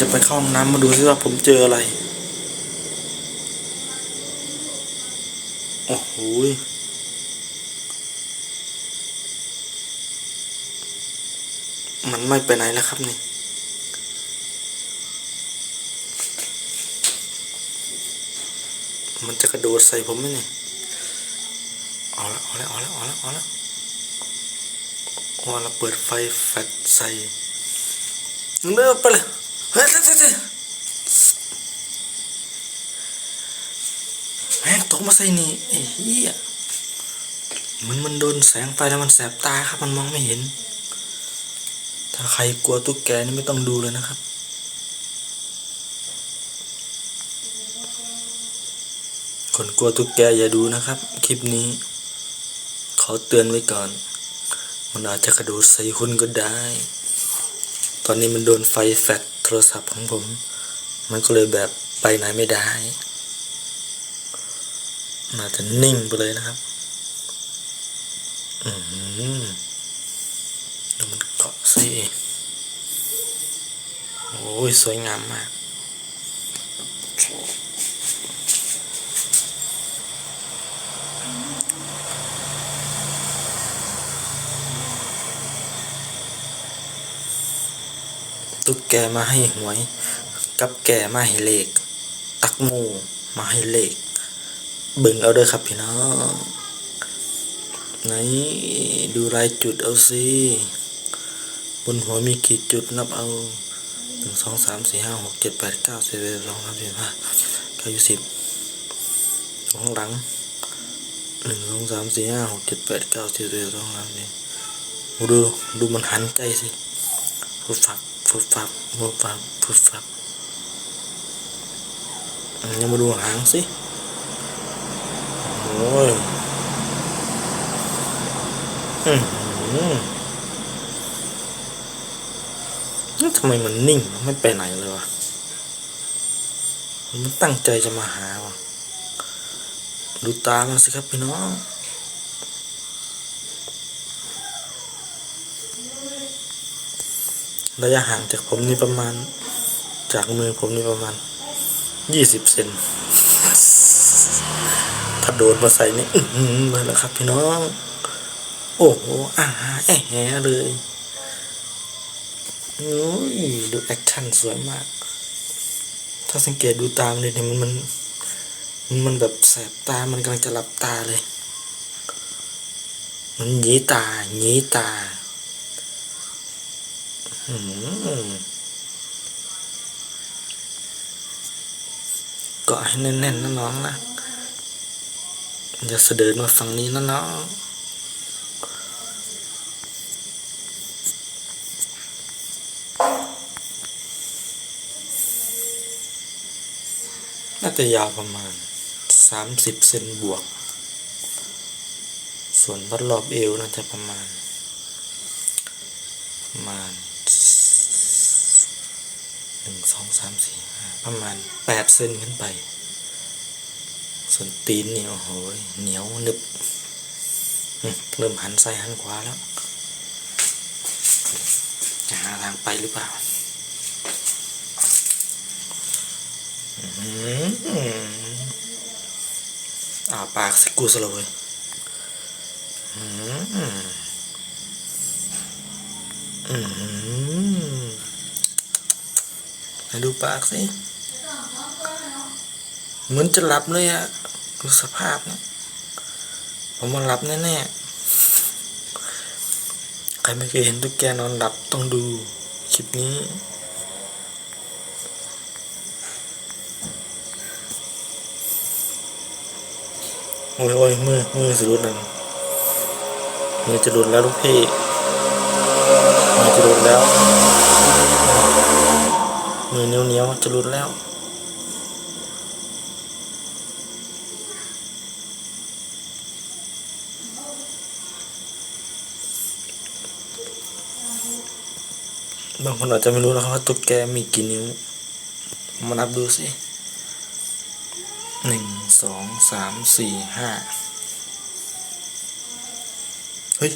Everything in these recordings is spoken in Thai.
จะไปเข้าห้องน้ำมาดูซิว่าผมเจออะไร โอ้โหมันไม่ไปไหนแล้วครับนี่มันจะกระโดดใส่ผมไหมเนี่ยเอาละเอาละเอาละเอาละเอาละว่าเราเปิดไฟแฟลชใส่เลิกไปเลย เฮ้ยเฮ้ยเฮ้ยเฮ้ยแม่งตกมาใส่นี่ไอ้เหี้ยเหมันมันโดนแสงไฟแล้วมันแสบตาครับ มันมองไม่เห็น ถ้าใครกลัวตุ๊กแกนี่ไม่ต้องดูเลยนะครับคนกลัวตุ๊กแกอย่าดูนะครับ คลิปนี้ ขอเตือนไว้ก่อน มันอาจจะกระโดดใส่คุณก็ได้ ตอนนี้มันโดนไฟแฟลช โทรศัพท์ของผม มันก็เลยแบบไปไหนไม่ได้น่าจะนิ่งไปเลยนะครับ อืมดูมันเกาะสิโอ้ย สวยงามมาก ตุ๊กแกมาให้หวย กับแกมาให้เลข ตักหมูมาให้เลขบิ่งเอาเด้อครับพี่น้องไหนดูรายจุดเอาสิบนหัวมีกี่จุดนับเอาหนึ่งสองสามสี่ห้าหกเจ็ดแปดเก้าสิบเอ็ดสองสามสี่ห้าเก้ายี่สิบข้างหลังหนึ่งสองสามสี่ห้าหกเจ็ดแปดเก้าสิบเอ็ดสองสามสี่ดูดูมันหันใจสิฟุบ ฟับฟุบฟับฟุบฟับฟุบฟับยังมาดูหางสิโอ้ยอือหือแล้วทำไมมันนิ่งไม่ไปไหนเลยวะมันตั้งใจจะมาหาวะดูตามันสิครับพี่น้อง ระยะห่างจากผมนี่ประมาณ จากมือผมนี่ประมาณยี่สิบเซนถ้าโดดมาใส่นี่อื้อหือเลยแล้วครับพี่น้อง โอ้โหอ่าแอะแหเลยโอ้ยดูแอคชั่นสวยมาก ถ้าสังเกตดูตามเลยเนี่ยมันมันมันแบบแสบตา มันกำลังจะหลับตาเลย มันหยีตาหยีตา เกาะให้แน่นๆนะน้องนะอย่าเสด็จมาฝั่งนี้นะน้องน่าจะยาวประมาณสามสิบเซนบวก ส่วนวัดรอบเอวน่าจะประมาณ ประมาณ หนึ่งสองสามสี่ห้าประมาณแปดเซนขึ้นไป ส่วนตีนนี่โอ้โหเหนียวหนึบเริ่มหันซ้ายหันขวาแล้ว จะหาทางไปหรือเปล่าอ่าปากสิกูสลวยอืมอืม ให้ดูปากสิ เหมือนจะหลับเลยอะดูสภาพเนี่ยผมมาหลับแน่ๆ ใครไม่เคยเห็นตุ๊กแกนอนหลับต้องดูคลิปนี้โอ้ยโอ้ยมือ มือสะดุดนั่นมือจะหลุดแล้วลูกพี่มือจะหลุดแล้ว มือเหนียวเหนียวๆจะหลุดแล้วบางคนอาจจะไม่รู้นะครับว่าตุ๊กแกมีกี่นิ้ว มานับดูสิหนึ่งสองสามสี่ห้าเฮ้ย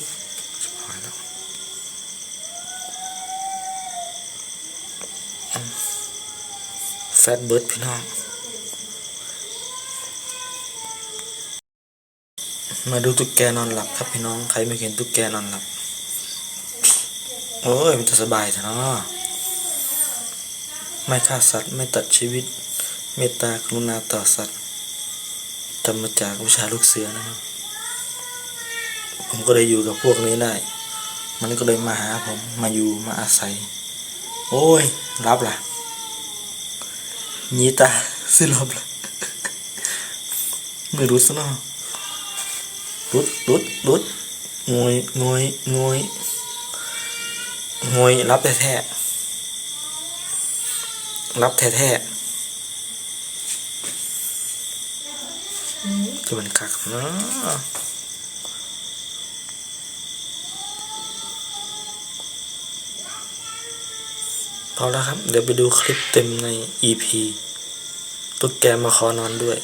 แฟตเบิร์ดพี่น้อง มาดูตุ๊กแกนอนหลับครับพี่น้อง ใครไม่เห็นตุ๊กแกนอนหลับ โอ้ยมันจะสบายเถอะเนาะไม่ฆ่าสัตว์ไม่ตัดชีวิต เมตตากรุณาต่อสัตว์จำมาจากวิชาลูกเสือนะครับ ผมก็เลยอยู่กับพวกนี้ได้ มันก็เลยมาหาผมมาอยู่มาอาศัย โอ้ยรับล่ะ ยีตาสิรับล่ะไม่รู้ซะเนาะรุดรุดรุดงวยงวยงวยงวยรับแท้แท้ๆรับแท้แท้ๆจะมันคักเนาะ พอแล้วครับ เดี๋ยวไปดูคลิปเต็มใน EP ตุ๊กแกมาขอนอนด้วย